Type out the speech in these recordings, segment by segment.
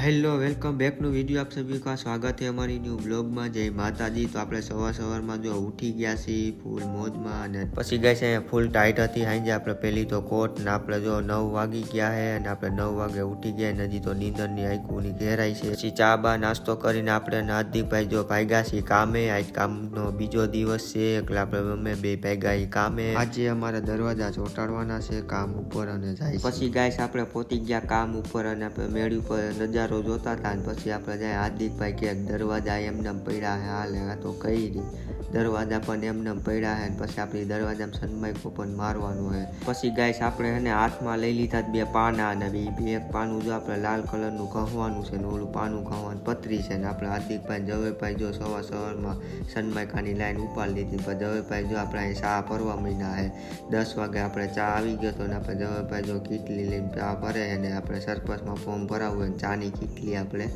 Hello, welcome બેકનું video આપ સભી કા સ્વાગત છે અમારી ન્યૂ બ્લોગમાં. જય માતાજી. તો આપણે સવાર સવારમાં જો ઉઠી ગયા છીએ ફૂલ મોજમાં અને પછી ગઈ છે ફૂલ ટાઈટ હતી. સાંજે આપણે પહેલી તો કોટ ને આપણે જો નવ વાગી ગયા છે અને આપણે નવ વાગે ઉઠી ગયા નજી તો નીંદરની આઈકુની ઘેરાય છે. પછી ચા બા નાસ્તો કરીને આપણે નાદીભાઈ જો ભાગ્યા છીએ કામે. આજ કામનો બીજો દિવસ છે. એટલે આપણે અમે બે ભાગ્યા એ કામે. આજે અમારા દરવાજા ચોંટાડવાના છે કામ ઉપર અને જાય પછી ગાય આપણે પોતી ગયા કામ ઉપર અને આપણે મેળી ઉપર નજારો જોતા હતા પછી આપણે જાય હાર્દિકભાઈ કે દરવાજા એમને પડ્યા હે, હાલે આ તો કઈ નહીં દરવાજા પણ એમને પડ્યા હે પછી આપણી દરવાજામાં સનમાઈકો પણ મારવાનું હે. પછી ગાઈસ આપણે એને હાથમાં લઈ લીધા બે પાના અને બે બે એક પાનું જો આપણે લાલ કલરનું કહવાનું છે ને ઓલું પાનું કહવાનું પતરી છે ને આપણે હાર્દિકભાઈ જવેભાઈ જો સવાર સવારમાં સનમાઈકાની લાઈન ઉપાડી લીધી. પણ જવેભાઈ જો આપણે અહીં ચા ભરવા મહિના હે. દસ વાગે આપણે ચા આવી ગયો તો ને આપણે જવેભાઈ જો કીટલી લઈને ચા ભરે અને આપણે સરપંચમાં ફોર્મ ભરાવવું હોય ચાની કીટલી આપણે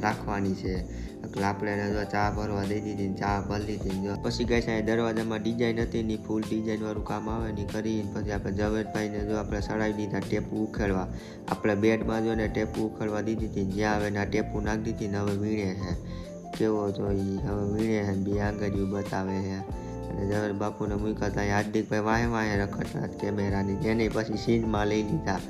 રાખવાની છે. એટલે આપણે એને જો ચા ભરવા દઈ દીધી ને ચા ભરી દીધી પછી ગઈ સાહેબ દરવાજામાં ડિઝાઇન હતી ની ફૂલ ડિઝાઇન વાળું કામ આવે ને કરીને પછી આપણે ઝવેરભાઈને જો આપણે સડાવી દીધા ટેપુ ઉખેડવા. આપણે બેડમાં જો ને ટેપુ ઉખેડવા દીધી હતી જ્યાં હવે ના ટેપુ નાખી દીધી ને હવે વીણે છે. કેવો જોઈ હવે વીણે છે બે આંગળીઓ બતાવે છે. અને ઝવેર બાપુને મૂક્યા હતા હાર્દિકભાઈ વાહે વાહે રખડતા કેમેરાની. જેને પછી સીનમાં લઈ લીધા.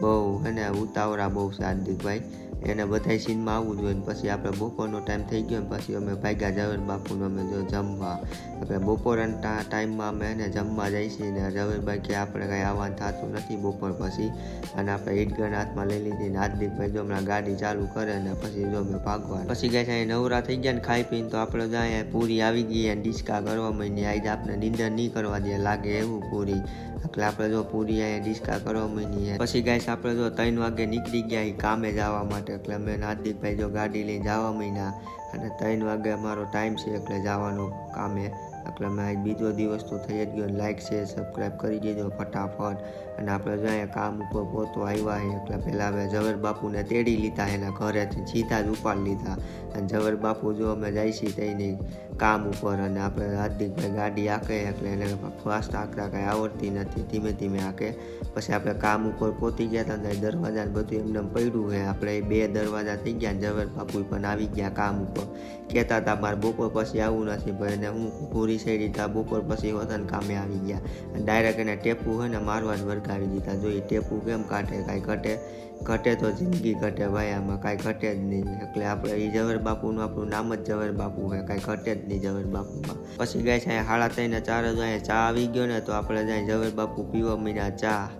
બહુ એને ઉતાવળા બહુ છે હાર્દિકભાઈ એને બધા સીનમાં આવવું જોઈએ ને પછી આપણે બપોરનો ટાઈમ થઈ ગયો ને પછી અમે ભાગ્યા ઝવેર બાપુને અમે જો જમવા. આપણે બપોરના ટાઈમમાં અમે એને જમવા જઈએ છીએ ને ઝવેરભાઈ કે આપણે કાંઈ આવવાનું થતું નથી બપોર પછી. અને આપણે ઈટગણ હાથમાં લઈ લીધી ને હાર્દિકભાઈ જો હમણાં ગાડી ચાલુ કરે ને પછી જો અમે ભાગવા પછી ગયા છે નવરા થઈ ગયા ને ખાઈ પીને તો આપણે જો અહીંયા પૂરી આવી ગઈ અને ડિસ્કા કરવા માંડી આજે આપણે નીંદર નહીં કરવા દે લાગે એવું પૂરી. એટલે આપણે જો પૂરી અહીંયા ડિસ્કા કરવા માંડી પછી ગાઈસ, આપણે જો ત્રણ વાગે નીકળી ગયા ઈ કામે જવા માટે, એટલે અમે નાદિકભાઈ જો ગાડી લઈને જવા મહિના અને ત્રણ વાગે અમારો ટાઈમ છે, એટલે જવાનું કામે. એટલે મારે બીજો દિવસ તો થઈ જ ગયો. લાઈક શેર સબસ્ક્રાઈબ કરી દેજો ફટાફટ. અને આપણે જ્યાં કામ ઉપર પોતો આવ્યા છે એટલે પહેલાં અમે ઝવેર બાપુને તેડી લીધા, એના ઘરેથી સીધા જ ઉપાડી લીધા. અને ઝવેર બાપુ જો અમે જાય છીએ તેની કામ ઉપર, અને આપણે હાર્દિકભાઈ ગાડી આંકે, એટલે એને ફાસ્ટ આંકતા કાંઈ આવડતી નથી, ધીમે ધીમે આંકે. પછી આપણે કામ ઉપર પહોંચી ગયા હતા, અને દરવાજા બધું એમને પડ્યું છે. આપણે બે દરવાજા થઈ ગયા ઝવેર બાપુ પણ આવી ગયા કામ ઉપર. કહેતા હતા, મારે બપોર પછી આવવું નથી ભાઈ એને હું પૂરી સાઈડ હતા બપોર પછી વતન કામે આવી ગયા. ડાયરેક્ટ એને ટેપુ હોય ને મારવા જ વરગાવી દીધા જોઈએ ટેપુ કેમ કાઢે? કાંઈ ઘટે? ઘટે તો જિંદગી ઘટે ભાઈ આમાં. કાંઈ ઘટે જ નહીં. એટલે આપણે એ ઝવેર બાપુનું આપણું નામ જ ઝવેર બાપુ છે કાંઈ ઘટે જ નહીં ઝવેર બાપુમાં. પછી ગાય છે, હાડા ત્રણ ચાર જ અહીંયા ચા આવી ગયો ને, તો આપણે જાય ઝવેર બાપુ પીવા મીના ચા.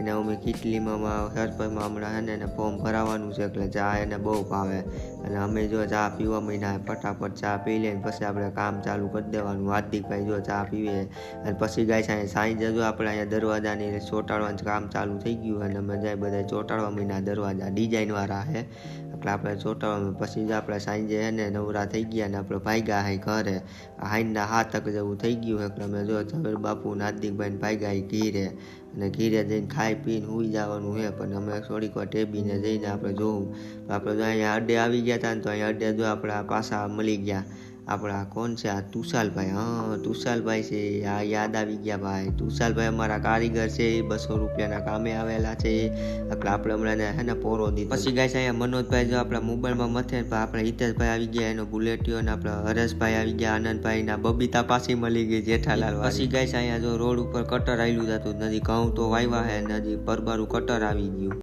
એને અમે કીટલીમાં સરપંચમાં હમણાં છે ને, એને ફોર્મ ભરાવાનું છે એટલે ચા એને બહુ ભાવે. અને અમે જો ચા પીવા મહિના ફટાફટ ચા પી લઈએ પછી આપણે કામ ચાલુ કરી દેવાનું. હાર્દિકભાઈ જો ચા પીવે અને પછી ગાય છે સાંજે જો આપણે અહીંયા દરવાજાની ચોંટાડવાનું કામ ચાલુ થઈ ગયું અને અમે જાય બધા ચોંટાડવા મહિના દરવાજા. ડિઝાઇનવાળા છે એટલે આપણે ચોંટાડવા પછી જ આપણે સાંજે છે ને, નવરા થઈ ગયા ને, આપણે ભાગ્યા હાઈ ઘરે. હાઈના હાથક જેવું થઈ ગયું એટલે અમે જો ઝવેર બાપુ હાર્દિકભાઈ ભાગ્યા ઘીરે. અને ઘીરે જઈને ખાઈ પીને સુઈ જવાનું હે પણ અમે થોડીક વાર ટેબીને જઈને આપણે જોવું આપણે અહીંયા અડે આવી ગયા હતા ને તો અહીંયા અડે જો આપણા પાછા મળી ગયા. આપણા કોણ છે? આ તુષાલભાઈ હા તુષાલભાઈ છે. આ યાદ આવી ગયા ભાઈ. તુષાલભાઈ અમારા કારીગર છે. બસો રૂપિયાના કામે આવેલા છે. એટલે આપણે હમણાં હે ને પોરો દીધો. પછી ગાય છે અહીંયા મનોજભાઈ જો આપણા મોબાઈલમાં મથે આપણે હિતેશભાઈ આવી ગયા. એનો બુલેટિયો અને આપણા હરેશભાઈ આવી ગયા. આનંદભાઈ ના બબીતા પાછી મળી ગઈ જેઠાલાલ પછી ગાય છે અહીંયા જો રોડ ઉપર કટર આવેલું જતું નદી ઘઉં તો વાવ્યા હે નદી પરબારું કટર આવી ગયું.